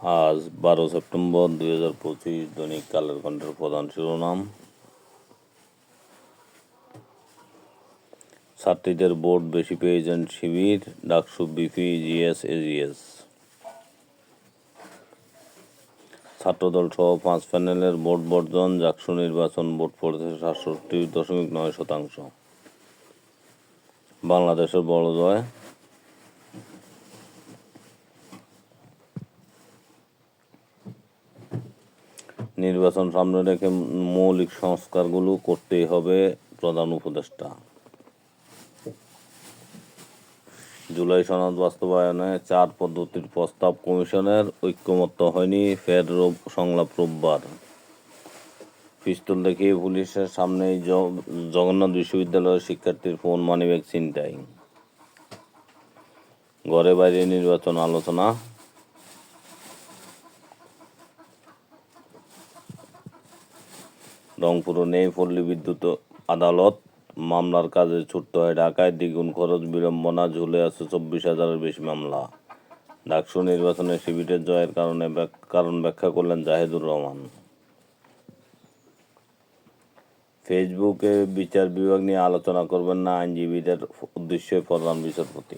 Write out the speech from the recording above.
আজ বারো সেপ্টেম্বর দুই হাজার পঁচিশ দৈনিক কালের কণ্ঠের প্রধান শিরোনাম। ছাত্রীদের ভোট বেশি পেয়েছেন Shibir, DUCSU, VP, GS, AGS. Chhatra Dal সহ পাঁচ প্যানেলের ভোট বর্জন জাকসু নির্বাচন ভোট পড়েছে সাতষট্টি দশমিক নয় শতাংশ। বাংলাদেশের বড় জয়। নির্বাচন সামনে রেখে মৌলিক সংস্কারগুলো করতেই হবে প্রধান উপদেষ্টা। জুলাই সনদ বাস্তবায়নে চার পদ্ধতির প্রস্তাব কমিশনের ঐক্যমত্য হয়নি ফের সংলাপ রোববার। পিস্তল দেখিয়ে পুলিশের সামনেই জগন্নাথ বিশ্ববিদ্যালয়ের শিক্ষার্থীর ফোন মানিব্যাগ ছিনতাই। ঘরে বাইরে নির্বাচন আলোচনা। রংপুরে নেই, পল্লী বিদ্যুৎ আদালত। মামলার কাজে ছুটতে হয় ঢাকায়। দ্বিগুণ খরচ, বিড়ম্বনা, ঝুলে আছে চব্বিশ হাজারের বেশি মামলা। ডাকসু নির্বাচনে শিবিরের জয়ের কারণে কারণ ব্যাখ্যা করলেন জাহিদুর রহমান। ফেসবুকে বিচার বিভাগ নিয়ে আলোচনা করবেন না আইনজীবীদের উদ্দেশ্যে প্রধান বিচারপতি।